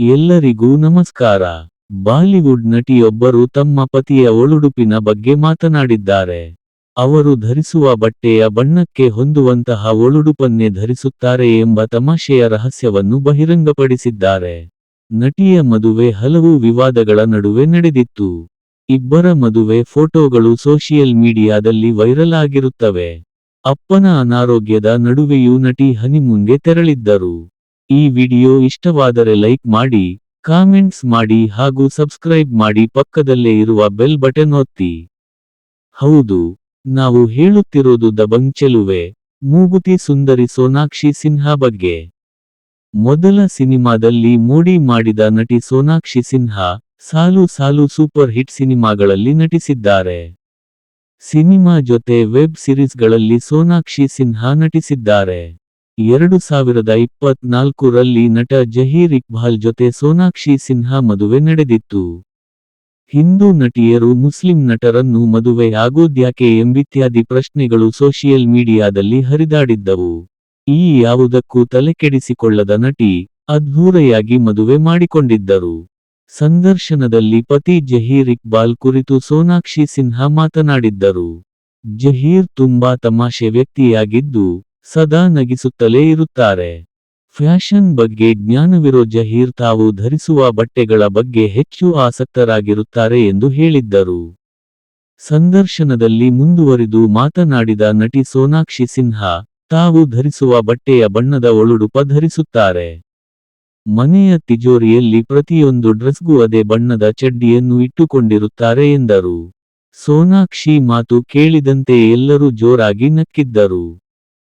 ಎಲ್ಲರಿಗೂ ನಮಸ್ಕಾರ. ಬಾಲಿವುಡ್ ನಟಿಯೊಬ್ಬರು ತಮ್ಮ ಪತಿಯ ಒಳುಡುಪಿನ ಬಗ್ಗೆ ಮಾತನಾಡಿದ್ದಾರೆ. ಅವರು ಧರಿಸುವ ಬಟ್ಟೆಯ ಬಣ್ಣಕ್ಕೆ ಹೊಂದುವಂತಹ ಒಳುಡುಪನ್ನೇ ಧರಿಸುತ್ತಾರೆ ಎಂಬ ತಮಾಷೆಯ ರಹಸ್ಯವನ್ನು ಬಹಿರಂಗಪಡಿಸಿದ್ದಾರೆ. ನಟಿಯ ಮದುವೆ ಹಲವು ವಿವಾದಗಳ ನಡುವೆ ನಡೆದಿತ್ತು. ಇಬ್ಬರ ಮದುವೆ ಫೋಟೋಗಳು ಸೋಷಿಯಲ್ ಮೀಡಿಯಾದಲ್ಲಿ ವೈರಲ್ ಆಗಿರುತ್ತವೆ. ಅಪ್ಪನ ಅನಾರೋಗ್ಯದ ನಡುವೆಯೂ ನಟಿ ಹನಿಮೂನ್ಗೆ ತೆರಳಿದ್ದರು. ಈ ವಿಡಿಯೋ ಇಷ್ಟವಾದರೆ ಲೈಕ್ ಮಾಡಿ, ಕಾಮೆಂಟ್ಸ್ ಮಾಡಿ ಹಾಗೂ ಸಬ್ಸ್ಕ್ರೈಬ್ ಮಾಡಿ ಪಕ್ಕದಲ್ಲೇ ಇರುವ ಬೆಲ್ ಬಟನ್ ಒತ್ತಿ. ಹೌದು, ನಾವು ಹೇಳುತ್ತಿರೋದು ದಬಂಗ್ ಚೆಲುವೆ ಮೂಗುತಿ ಸುಂದರಿ ಸೋನಾಕ್ಷಿ ಸಿನ್ಹಾ ಬಗ್ಗೆ. ಮೊದಲ ಸಿನಿಮಾದಲ್ಲಿ ಮೋಡಿ ಮಾಡಿದ ನಟಿ ಸೋನಾಕ್ಷಿ ಸಿನ್ಹಾ, ಸಾಲು ಸಾಲು ಸೂಪರ್ ಹಿಟ್ ಸಿನಿಮಾಗಳಲ್ಲಿ ನಟಿಸಿದ್ದಾರೆ. ಸಿನಿಮಾ ಜೊತೆ ವೆಬ್ ಸಿರೀಸ್ಗಳಲ್ಲಿ ಸೋನಾಕ್ಷಿ ಸಿನ್ಹಾ ನಟಿಸಿದ್ದಾರೆ. ಎರಡು ಸಾವಿರದ ಇಪ್ಪತ್ನಾಲ್ಕು ರಲ್ಲಿ ನಟ ಜಹೀರ್ ಇಕ್ಬಾಲ್ ಜೊತೆ ಸೋನಾಕ್ಷಿ ಸಿನ್ಹಾ ಮದುವೆ ನಡೆದಿತ್ತು. ಹಿಂದೂ ನಟಿಯರು ಮುಸ್ಲಿಂ ನಟರನ್ನು ಮದುವೆ ಆಗೋದ್ಯಾಕೆ ಎಂಬಿತ್ಯಾದಿ ಪ್ರಶ್ನೆಗಳು ಸೋಷಿಯಲ್ ಮೀಡಿಯಾದಲ್ಲಿ ಹರಿದಾಡಿದ್ದವು. ಈ ಯಾವುದಕ್ಕೂ ತಲೆಕೆಡಿಸಿಕೊಳ್ಳದ ನಟಿ ಅದ್ಧೂರೆಯಾಗಿ ಮದುವೆ ಮಾಡಿಕೊಂಡಿದ್ದರು. ಸಂದರ್ಶನದಲ್ಲಿ ಪತಿ ಜಹೀರ್ ಇಕ್ಬಾಲ್ ಕುರಿತು ಸೋನಾಕ್ಷಿ ಸಿನ್ಹಾ ಮಾತನಾಡಿದ್ದರು. ಜಹೀರ್ ತುಂಬಾ ತಮಾಷೆ ವ್ಯಕ್ತಿಯಾಗಿದ್ದು ಸದಾ ನಗಿಸುತ್ತಲೇ ಇರುತ್ತಾರೆ. ಫ್ಯಾಷನ್ ಬಗ್ಗೆ ಜ್ಞಾನವಿರೋ ಜಹೀರ್ ತಾವು ಧರಿಸುವ ಬಟ್ಟೆಗಳ ಬಗ್ಗೆ ಹೆಚ್ಚು ಆಸಕ್ತರಾಗಿರುತ್ತಾರೆ ಎಂದು ಹೇಳಿದ್ದರು. ಸಂದರ್ಶನದಲ್ಲಿ ಮುಂದುವರಿದು ಮಾತನಾಡಿದ ನಟಿ ಸೋನಾಕ್ಷಿ ಸಿನ್ಹಾ, ತಾವು ಧರಿಸುವ ಬಟ್ಟೆಯ ಬಣ್ಣದ ಒಳುಡುಪ ಧರಿಸುತ್ತಾರೆ. ಮನೆಯ ತಿಜೋರಿಯಲ್ಲಿ ಪ್ರತಿಯೊಂದು ಡ್ರೆಸ್ಗೂ ಅದೇ ಬಣ್ಣದ ಚಡ್ಡಿಯನ್ನು ಇಟ್ಟುಕೊಂಡಿರುತ್ತಾರೆ ಎಂದರು. ಸೋನಾಕ್ಷಿ ಮಾತು ಕೇಳಿದಂತೆ ಎಲ್ಲರೂ ಜೋರಾಗಿ ನಕ್ಕಿದ್ದರು.